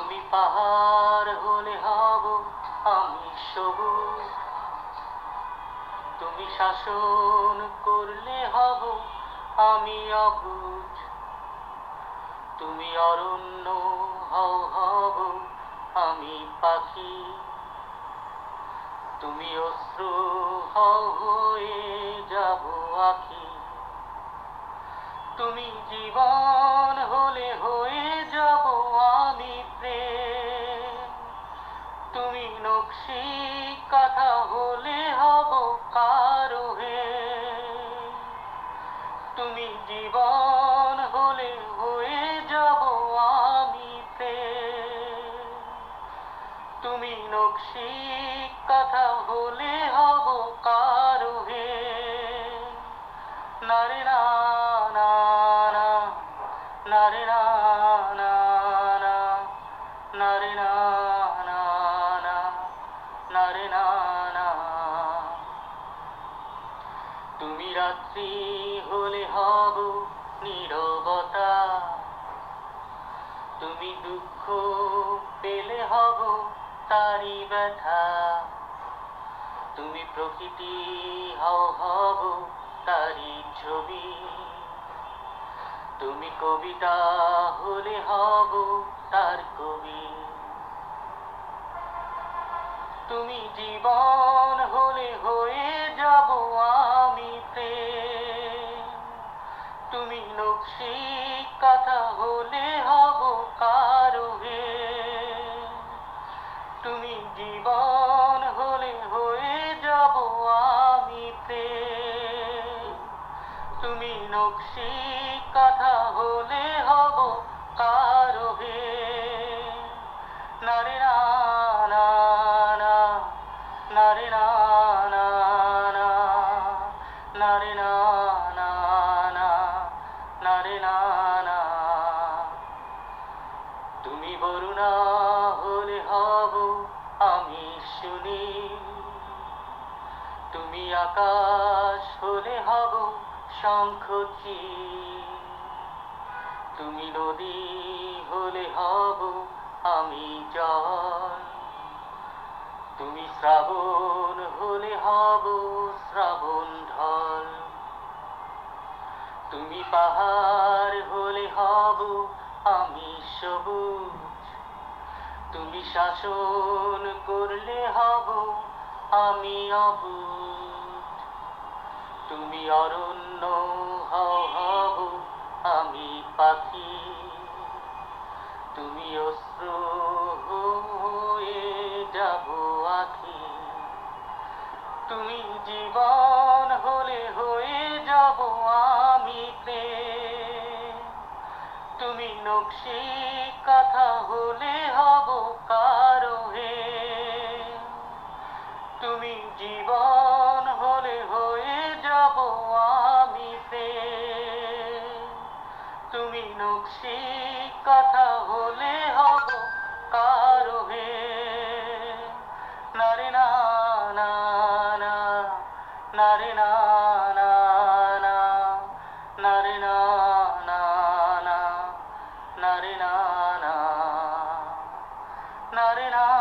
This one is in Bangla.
তুমি পাহাড় হলে হব আমি সবুজ। তুমি শাসন করলে হব আমি অবুঝ তুমি অরণ্য হও হব আমি পাখি। তুমি অশ্রু হও হয়ে যাব আখি। তুমি জীবন হলে হয়ে তুমি কথা হলে হব কারও হে। নারে না নারে না নারে না নারে না। তুমি রাত্রি হলে হব নীরবতা। তুমি দুঃখ পেলে হব তারি ব্যথা তুমি প্রকৃতি, হও হব তারি ছবি। তুমি কবিতা হলে হব তার কবি। তুমি জীবন হলে হয়ে যাব আমি তুমি নকশি কথা হলে নকশি কথা হলে হব কারও হে। নারে না না না না তুমি হব আমি শুনি। তুমি আকাশ হলে হব শঙ্খচি। তুমি নদী হলে হব আমি জল। তুমি শ্রাবণ হলে হব শ্রাবণ ঢল। তুমি পাহাড় হলে হব আমি সবুজ। তুমি শাসন করলে হব আমি অবুজ। তুমি অরণ্য, হও হব আমি পাখি। তুমি অস্ত্র হয়ে যাব আখি। তুমি জীবন হলে হয়ে যাব আমি প্রেম। তুমি নকশি কথা হলে হব তুমি নকশি কথা হলে হব কারও হে নারে না না না, নারে না না না, নারে না না না, নারে না না, নারে না।